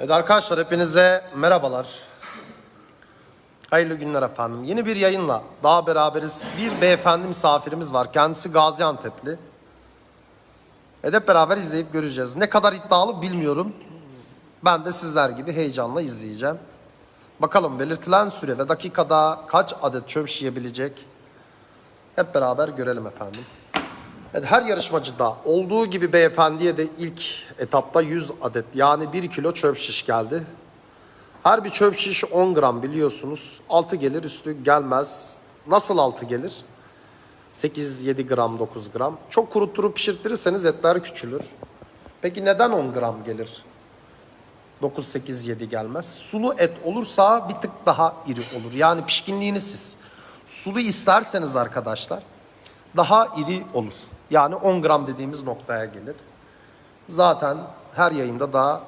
Evet arkadaşlar hepinize merhabalar. Hayırlı günler efendim. Yeni bir yayınla daha beraberiz. Bir beyefendi misafirimiz var. Kendisi Gaziantep'li. Evet beraber izleyip göreceğiz. Ne kadar iddialı bilmiyorum. Ben de sizler gibi heyecanla izleyeceğim. Bakalım belirtilen süre ve dakikada kaç adet çöp yiyebilecek? Hep beraber görelim efendim. Evet, her yarışmacıda olduğu gibi beyefendiye de ilk etapta 100 adet yani 1 kilo çöp şiş geldi. Her bir çöp şiş 10 gram biliyorsunuz. 6 gelir üstü gelmez. Nasıl 6 gelir? 8-7 gram 9 gram. Çok kurutturup pişirtirseniz etler küçülür. Peki neden 10 gram gelir? 9-8-7 gelmez. Sulu et olursa bir tık daha iri olur. Yani pişkinliğini siz sulu isterseniz arkadaşlar daha iri olur. Yani 10 gram dediğimiz noktaya gelir. Zaten her yayında da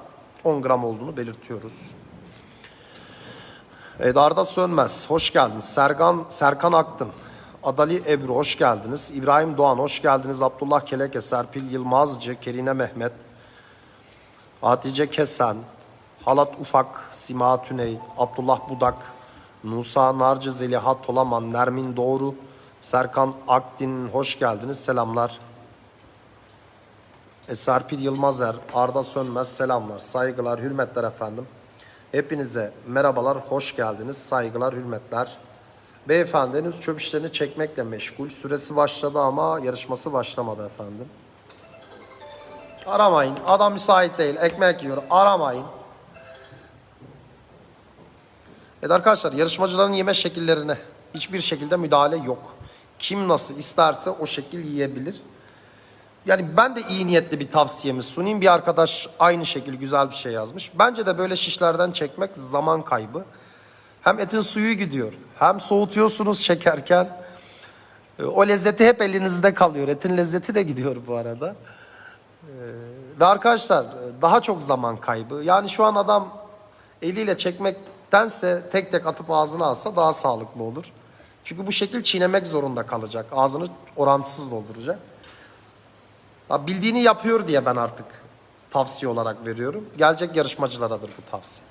10 gram olduğunu belirtiyoruz. Evet Sönmez, hoş geldiniz. Serkan, Serkan Aktın, Adali Ebru, hoş geldiniz. İbrahim Doğan, hoş geldiniz. Abdullah Keleke, Serpil Yılmazcı, Kerine Mehmet, Hatice Kesen, Halat Ufak, Sima Tüney, Abdullah Budak, Nusa Narcı, Zeliha Tolaman, Nermin Doğru, Serkan Akdin, hoş geldiniz. Selamlar. E, Serpil Yılmazer, Arda Sönmez, selamlar, saygılar, hürmetler efendim. Hepinize merhabalar, hoş geldiniz, saygılar, hürmetler. Beyefendi henüz çöp işlerini çekmekle meşgul. Süresi başladı ama yarışması başlamadı efendim. Aramayın, adam müsait değil, ekmek yiyor, aramayın. Evet arkadaşlar yarışmacıların yeme şekillerine hiçbir şekilde müdahale yok. Kim nasıl isterse o şekil yiyebilir. Yani ben de iyi niyetli bir tavsiyemi sunayım. Bir arkadaş aynı şekil güzel bir şey yazmış. Bence de böyle şişlerden çekmek zaman kaybı. Hem etin suyu gidiyor. Hem soğutuyorsunuz çekerken. E, O lezzeti hep elinizde kalıyor. Etin lezzeti de gidiyor bu arada. E, Ve arkadaşlar daha çok zaman kaybı. Yani şu an adam eliyle çekmektense tek tek atıp ağzına alsa daha sağlıklı olur. Çünkü bu şekil çiğnemek zorunda kalacak. Ağzını orantısız dolduracak. Ya bildiğini yapıyor diye ben artık tavsiye olarak veriyorum. Gelecek yarışmacılaradır bu tavsiye.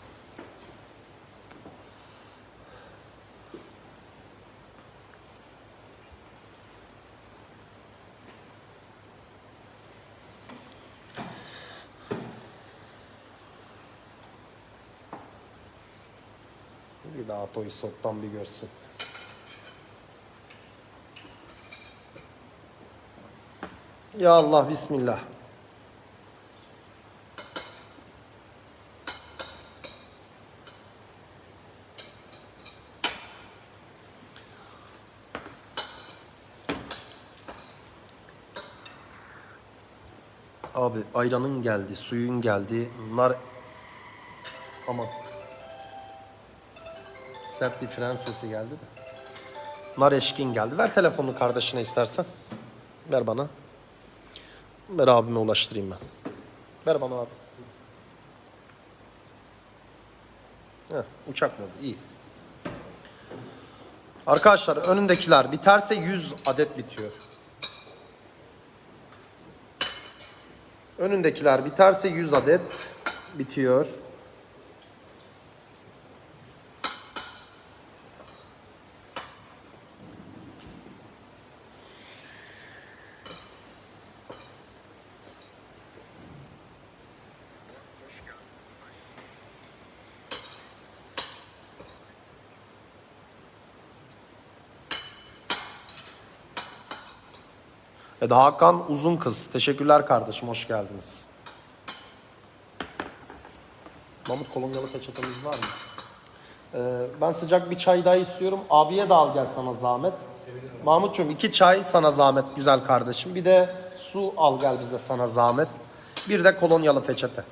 Bir daha Toy Sot'tan bir görsün. Ya Allah Bismillah. Abi ayranın geldi, suyun geldi. Bunlar aman sert bir fren sesi geldi de. Nar eşkin geldi. Ver telefonunu kardeşine istersen. Ver bana. Ver abime ulaştırayım ben. Ver bana abi. Heh, uçak modu iyi. Arkadaşlar önündekiler biterse 100 adet bitiyor. Önündekiler biterse 100 adet bitiyor. Evet Hakan Uzun Kız. Teşekkürler kardeşim. Hoş geldiniz. Mahmut kolonyalı peçetemiz var mı? Ee, ben sıcak bir çay daha istiyorum. Abiye de al gel sana zahmet. Mahmutcuğum iki çay sana zahmet güzel kardeşim. Bir de su al gel bize sana zahmet. Bir de kolonyalı peçete.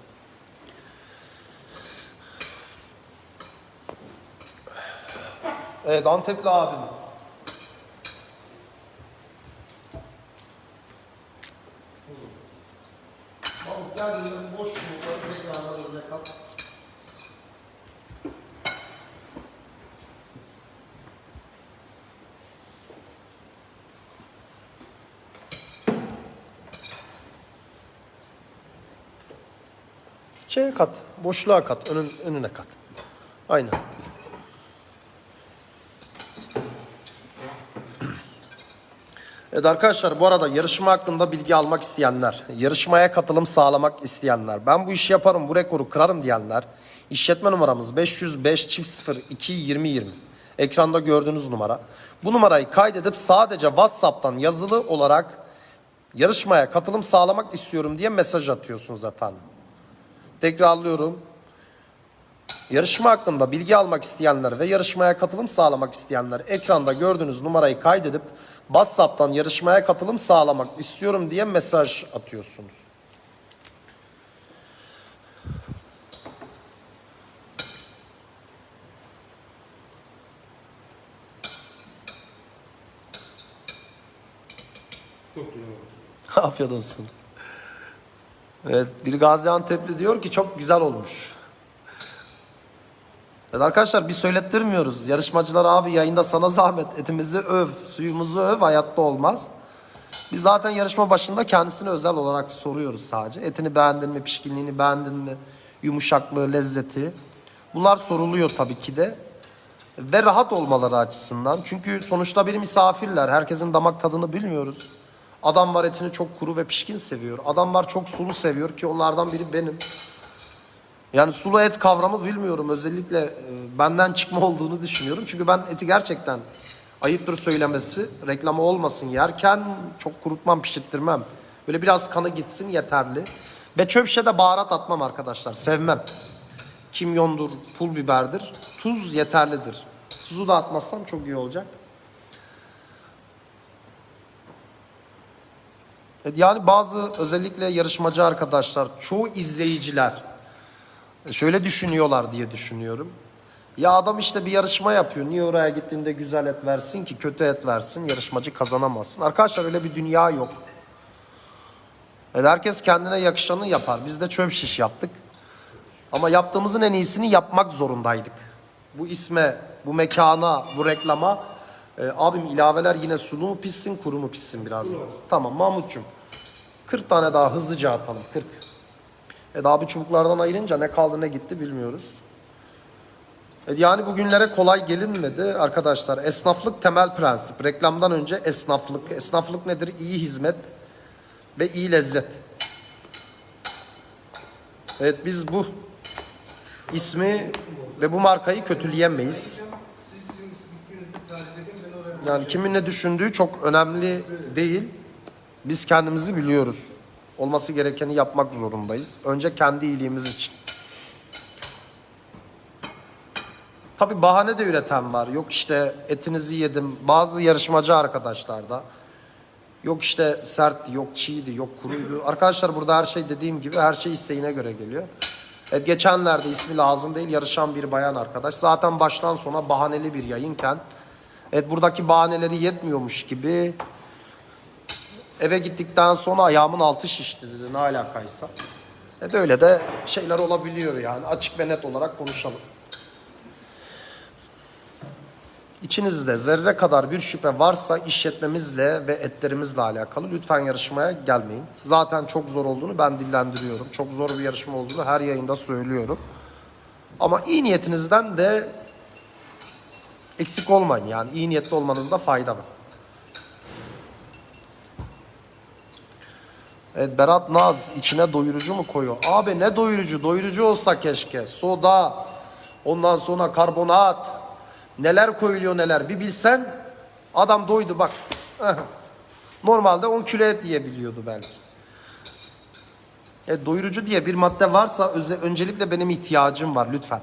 Evet Antepli abim. Gel dedim boş yumurtaları tekrardan önüne kat. Şeye kat. Boşluğa kat. Önün, önüne kat. Aynen. Evet arkadaşlar bu arada yarışma hakkında bilgi almak isteyenler, yarışmaya katılım sağlamak isteyenler, ben bu işi yaparım, bu rekoru kırarım diyenler, işletme numaramız 505 çift 0 2 20 20. Ekranda gördüğünüz numara. Bu numarayı kaydedip sadece WhatsApp'tan yazılı olarak yarışmaya katılım sağlamak istiyorum diye mesaj atıyorsunuz efendim. Tekrarlıyorum. Yarışma hakkında bilgi almak isteyenler ve yarışmaya katılım sağlamak isteyenler ekranda gördüğünüz numarayı kaydedip WhatsApp'tan yarışmaya katılım sağlamak istiyorum diye mesaj atıyorsunuz. Afiyet olsun. Evet, bir Gaziantep'li diyor ki çok güzel olmuş. Evet arkadaşlar biz söylettirmiyoruz. Yarışmacılar abi yayında sana zahmet etimizi öv, suyumuzu öv hayatta olmaz. Biz zaten yarışma başında kendisine özel olarak soruyoruz sadece. Etini beğendin mi, pişkinliğini beğendin mi, yumuşaklığı, lezzeti. Bunlar soruluyor tabii ki de. Ve rahat olmaları açısından. Çünkü sonuçta bir misafirler. Herkesin damak tadını bilmiyoruz. Adam var etini çok kuru ve pişkin seviyor. Adam var çok sulu seviyor ki onlardan biri benim. Yani sulu et kavramı bilmiyorum. Özellikle e, benden çıkma olduğunu düşünüyorum. Çünkü ben eti gerçekten ayıptır söylemesi, reklamı olmasın yerken çok kurutmam, pişirttirmem. Böyle biraz kanı gitsin yeterli. Ve çöp şişede baharat atmam arkadaşlar. Sevmem. Kimyondur, pul biberdir. Tuz yeterlidir. Tuzu da atmazsam çok iyi olacak. Evet, Yani bazı özellikle yarışmacı arkadaşlar, çoğu izleyiciler şöyle düşünüyorlar diye düşünüyorum. Ya adam işte bir yarışma yapıyor. Niye oraya gittiğinde güzel et versin ki kötü et versin yarışmacı kazanamazsın. Arkadaşlar öyle bir dünya yok. Evet, herkes kendine yakışanı yapar. Biz de çöp şiş yaptık. Ama yaptığımızın en iyisini yapmak zorundaydık. Bu isme, bu mekana, bu reklama e, abim ilaveler yine sulu mu pişsin, kuru mu pişsin biraz? Tamam Mahmut'cum. 40 tane daha hızlıca atalım. 40. E daha bir çubuklardan ayırınca ne kaldı ne gitti bilmiyoruz. E yani bugünlere kolay gelinmedi arkadaşlar. Esnaflık temel prensip. Reklamdan önce esnaflık. Esnaflık nedir? İyi hizmet ve iyi lezzet. Evet biz bu ismi ve bu markayı kötüleyemeyiz. Yani kimin ne düşündüğü çok önemli değil. Biz kendimizi biliyoruz. Olması gerekeni yapmak zorundayız. Önce kendi iyiliğimiz için. Tabi bahane de üreten var. Yok işte etinizi yedim. Bazı yarışmacı arkadaşlar da. Yok işte sertti, yok çiğdi, yok kuruydu. Arkadaşlar burada her şey dediğim gibi her şey isteğine göre geliyor. Evet, geçenlerde ismi lazım değil yarışan bir bayan arkadaş. Zaten baştan sona bahaneli bir yayınken Evet buradaki bahaneleri yetmiyormuş gibi eve gittikten sonra ayağımın altı şişti dedi ne alakaysa. Evet öyle de şeyler olabiliyor yani açık ve net olarak konuşalım. İçinizde zerre kadar bir şüphe varsa işletmemizle ve etlerimizle alakalı lütfen yarışmaya gelmeyin. Zaten çok zor olduğunu ben dillendiriyorum. Çok zor bir yarışma olduğunu her yayında söylüyorum. Ama iyi niyetinizden de eksik olmayın yani iyi niyetli olmanızda fayda var. Evet Berat Naz içine doyurucu mu koyuyor? Abi ne doyurucu? Doyurucu olsa keşke. Soda, ondan sonra karbonat. Neler koyuluyor neler. Bir bilsen adam doydu bak. Normalde 10 kilo et yiyebiliyordu belki. Evet, doyurucu diye bir madde varsa öncelikle benim ihtiyacım var lütfen.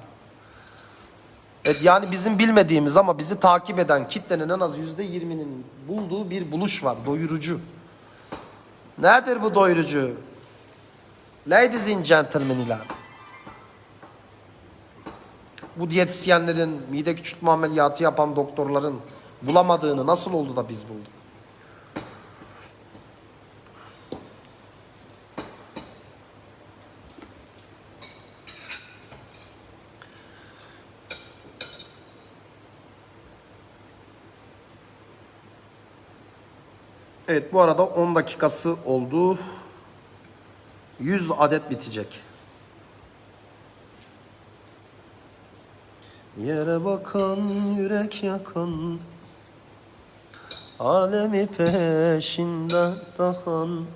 Evet yani bizim bilmediğimiz ama bizi takip eden kitlenin en az yüzde yirminin bulduğu bir buluş var. Doyurucu. Nedir bu doyurucu? Ladies and gentlemen'iler. Bu diyetisyenlerin, mide küçültme ameliyatı yapan doktorların bulamadığını nasıl oldu da biz bulduk? Evet bu arada 10 dakikası oldu. 100 adet bitecek. Yere bakan, yürek yakan Alemi peşinde takan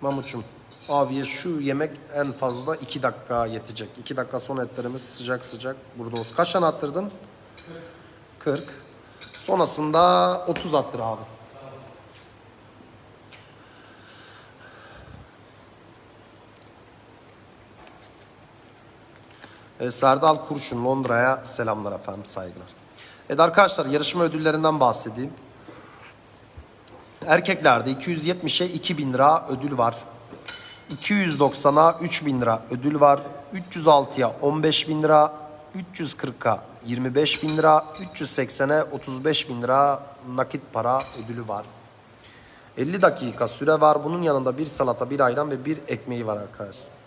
Mahmut'cum Abiye şu yemek en fazla 2 dakika yetecek. 2 dakika son etlerimiz sıcak sıcak burada olsun. Kaç tane attırdın? 40. Sonrasında 30 attır abi. Evet, Serdal Kurşun Londra'ya selamlar efendim saygılar. Evet arkadaşlar yarışma ödüllerinden bahsedeyim. Erkeklerde 270'e 2000 lira ödül var. 290'a 3000 lira ödül var. 306'ya 15 bin lira. 340'a 25 bin lira. 380'e 35 bin lira nakit para ödülü var. 50 dakika süre var. Bunun yanında bir salata, bir ayran ve bir ekmeği var arkadaşlar.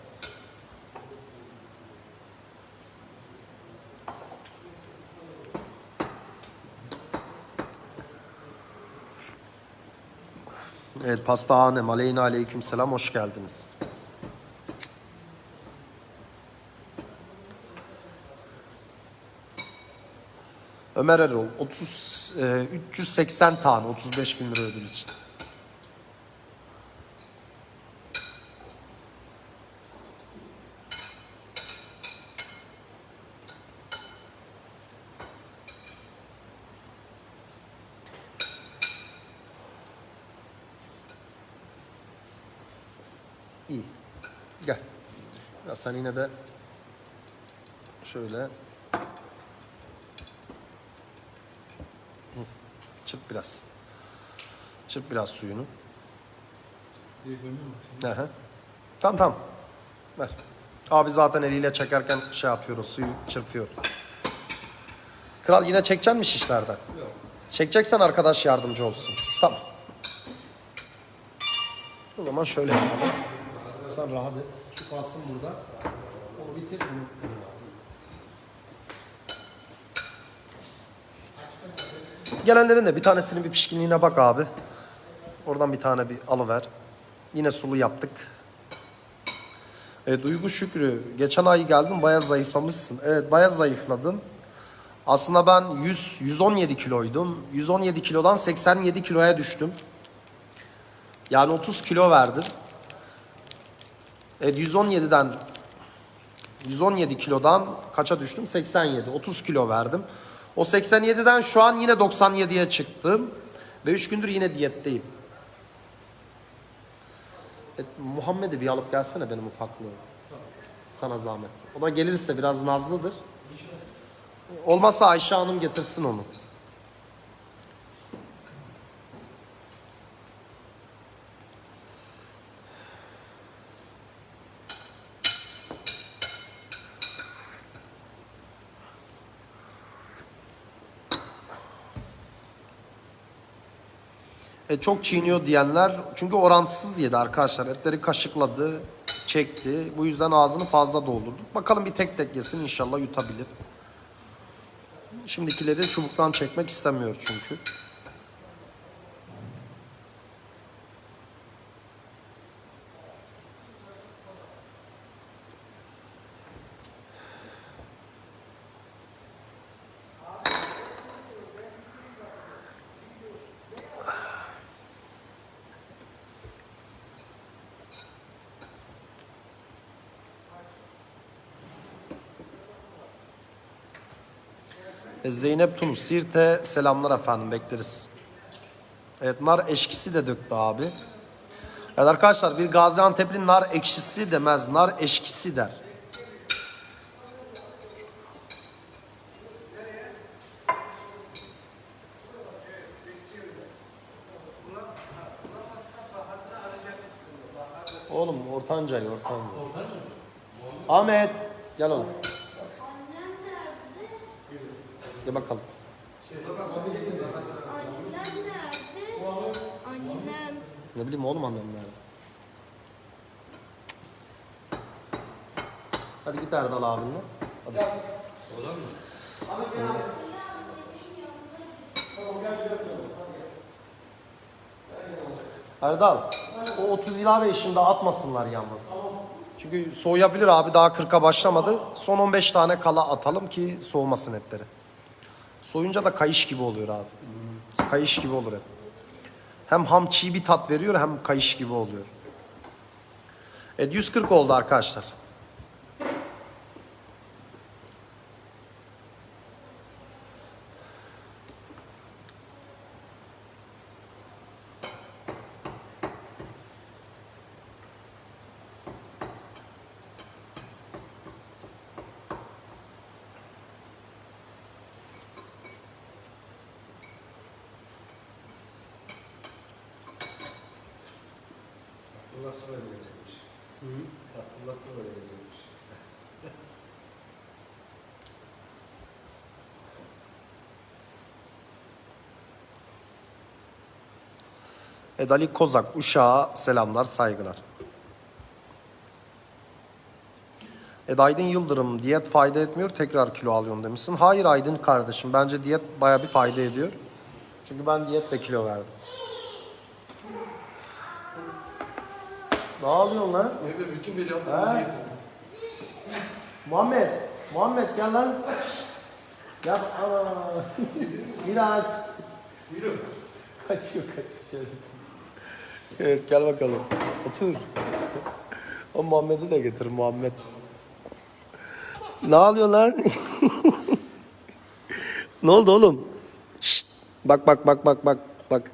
Evet pastahanem aleyna aleyküm selam hoş geldiniz. Ömer Erol 30 e, 380 tane 35 bin lira ödül için. İyi. Gel. Ya sen yine de şöyle çırp biraz. Çırp biraz suyunu. Hı. Tamam tamam. Ver. Abi zaten eliyle çekerken şey yapıyoruz, suyu çırpıyor. Kral yine çekecek mi şişlerden? Yok. Çekeceksen arkadaş yardımcı olsun. Tamam. O zaman şöyle yapalım. Sen rahat et. Şu kalsın burada. Onu bitir. Bunu Gelenlerin de bir tanesinin bir pişkinliğine bak abi. Oradan bir tane bir alıver. Yine sulu yaptık. E, Duygu Şükrü, geçen ay geldin bayağı zayıflamışsın. Evet bayağı zayıfladım. Aslında ben 100, 117 kiloydum. 117 kilodan 87 kiloya düştüm. Yani 30 kilo verdim. Evet 117'den 117 kilodan kaça düştüm? 87. 30 kilo verdim. O 87'den şu an yine 97'ye çıktım. Ve 3 gündür yine diyetteyim. Evet, Muhammed'i bir alıp gelsene benim ufaklığı. Sana zahmet. O da gelirse biraz nazlıdır. Olmazsa Ayşe Hanım getirsin onu. E, çok çiğniyor diyenler çünkü orantısız yedi arkadaşlar. Etleri kaşıkladı, çekti. Bu yüzden ağzını fazla doldurdu. Bakalım bir tek tek yesin inşallah yutabilir. Şimdikileri çubuktan çekmek istemiyor çünkü. Zeynep Tunus, Sirt'e selamlar efendim bekleriz. Evet nar eşkisi de döktü abi. Evet arkadaşlar bir Gaziantep'li nar ekşisi demez, nar eşkisi der. Oğlum ortancayı ortanca. Ahmet gel oğlum. Gel bakalım. Annem nerede? Annem. Ne bileyim oğlum annem nerede? Hadi git Erdal abinle. Hadi. Erdal. o 30 ilave işinde atmasınlar yalnız. Çünkü soğuyabilir abi daha 40'a başlamadı. Son 15 tane kala atalım ki soğumasın etleri. Soyunca da kayış gibi oluyor abi. Kayış gibi olur et. Hem ham çiğ bir tat veriyor hem kayış gibi oluyor. Evet 140 oldu arkadaşlar. Nasıl böyle gelecekmiş? Nasıl böyle gelecekmiş? Edali Kozak, Uşak'a selamlar, saygılar. Ed Aydın Yıldırım, diyet fayda etmiyor, tekrar kilo alıyorsun demişsin. Hayır Aydın kardeşim, bence diyet baya bir fayda ediyor. Çünkü ben diyetle kilo verdim. Ne yapıyorsun lan? Evde bütün bir Ha? Muhammed, Muhammed gel lan. Gel, ana. Miraç. Yürü. Kaçıyor kaçıyor şöyle. Evet gel bakalım. Otur. O Muhammed'i de getir Muhammed. Ne alıyor lan? ne oldu oğlum? Şşt. Bak bak bak bak bak bak.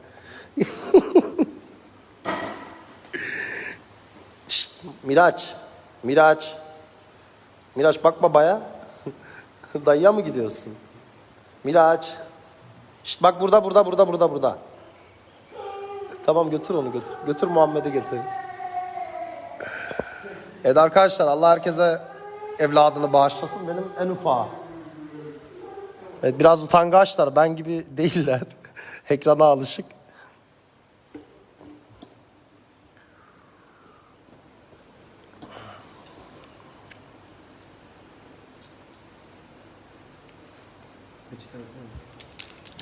Şşt. Miraç. Miraç. Miraç bak babaya. Dayıya mı gidiyorsun? Miraç. Şşt bak burada burada burada burada burada. Tamam götür onu götür. Götür Muhammed'i getir. Evet arkadaşlar Allah herkese evladını bağışlasın. Benim en ufağı. Evet biraz utangaçlar. Ben gibi değiller. Ekrana alışık.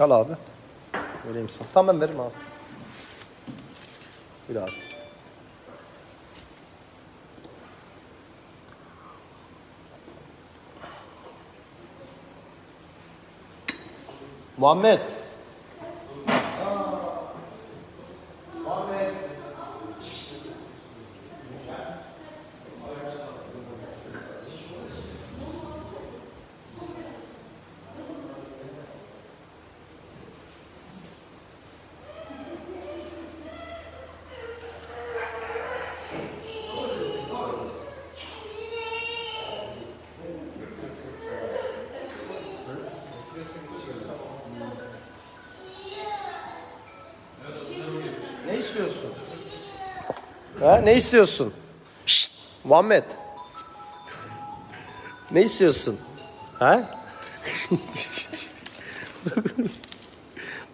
Al abi. Vereyim sana. Tamam ben veririm abi. Bir abi. Muhammed. Ha, ne istiyorsun? Şşt, Muhammed. Ne istiyorsun? Ha?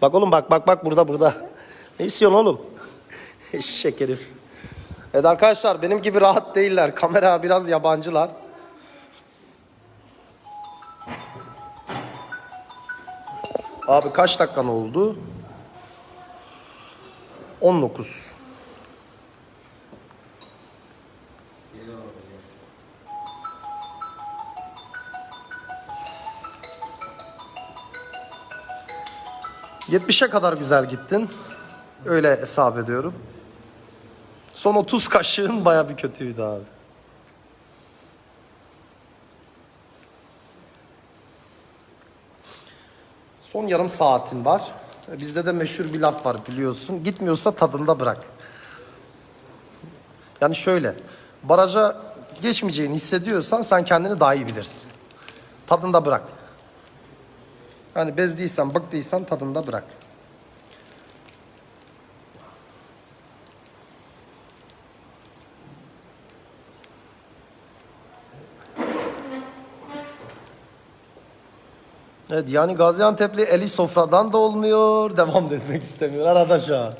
bak oğlum bak bak bak burada burada. Ne istiyorsun oğlum? Eşek herif. Evet arkadaşlar benim gibi rahat değiller. Kamera biraz yabancılar. Abi kaç dakikan oldu? 19. ...70'e kadar güzel gittin. Öyle hesap ediyorum. Son 30 kaşığın baya bir kötüydü abi. Son yarım saatin var. Bizde de meşhur bir laf var biliyorsun. Gitmiyorsa tadında bırak. Yani şöyle. Baraja geçmeyeceğini hissediyorsan sen kendini daha iyi bilirsin. Tadında bırak. Yani bezdiysen, bıktıysan tadında bırak. Evet yani Gaziantep'li eli sofradan da olmuyor, devam da etmek istemiyor arada şu an.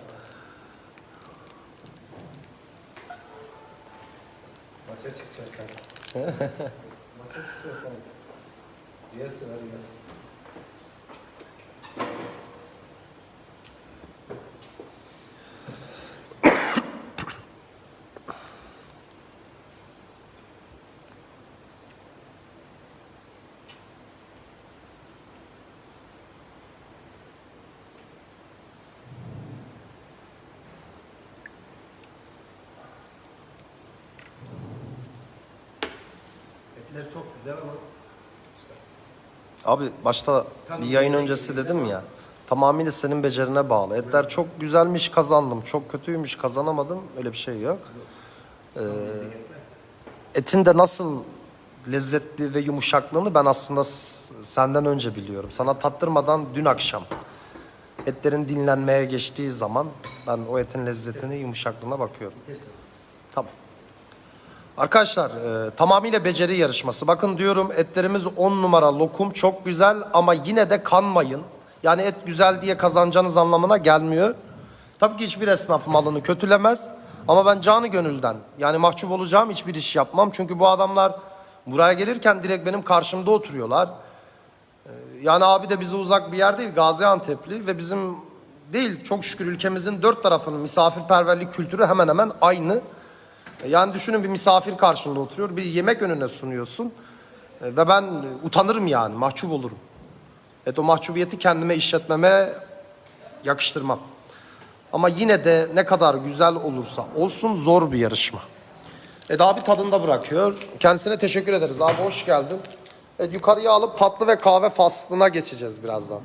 Maça çıkacaksın. Maça çıkacaksın. Yersin hadi. Etler çok güzel ama Abi başta bir yayın öncesi dedim ya. Tamamıyla senin becerine bağlı. Etler çok güzelmiş kazandım. Çok kötüymüş kazanamadım. Öyle bir şey yok. Ee, etin de nasıl lezzetli ve yumuşaklığını ben aslında senden önce biliyorum. Sana tattırmadan dün akşam etlerin dinlenmeye geçtiği zaman ben o etin lezzetini, yumuşaklığına bakıyorum. Tamam. Arkadaşlar e, tamamıyla beceri yarışması. Bakın diyorum etlerimiz 10 numara lokum çok güzel ama yine de kanmayın. Yani et güzel diye kazanacağınız anlamına gelmiyor. Tabii ki hiçbir esnaf malını kötülemez. Ama ben canı gönülden yani mahcup olacağım hiçbir iş yapmam. Çünkü bu adamlar buraya gelirken direkt benim karşımda oturuyorlar. E, Yani abi de bize uzak bir yer değil Gaziantep'li ve bizim değil çok şükür ülkemizin dört tarafının misafirperverlik kültürü hemen hemen aynı. Yani düşünün bir misafir karşında oturuyor, bir yemek önüne sunuyorsun E, ve ben e, utanırım yani, mahcup olurum. Evet o mahcubiyeti kendime işletmeme yakıştırmam. Ama yine de ne kadar güzel olursa olsun zor bir yarışma. Evet abi tadında bırakıyor. Kendisine teşekkür ederiz. Abi hoş geldin. Evet yukarıya alıp tatlı ve kahve faslına geçeceğiz birazdan.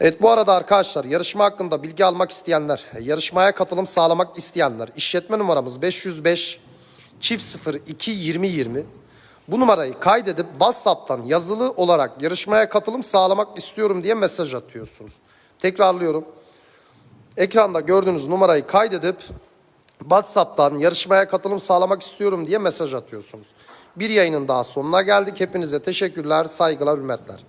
Evet bu arada arkadaşlar yarışma hakkında bilgi almak isteyenler, yarışmaya katılım sağlamak isteyenler işletme numaramız 505 çift 02 20 20. Bu numarayı kaydedip WhatsApp'tan yazılı olarak yarışmaya katılım sağlamak istiyorum diye mesaj atıyorsunuz. Tekrarlıyorum. Ekranda gördüğünüz numarayı kaydedip WhatsApp'tan yarışmaya katılım sağlamak istiyorum diye mesaj atıyorsunuz. Bir yayının daha sonuna geldik. Hepinize teşekkürler, saygılar, hürmetler.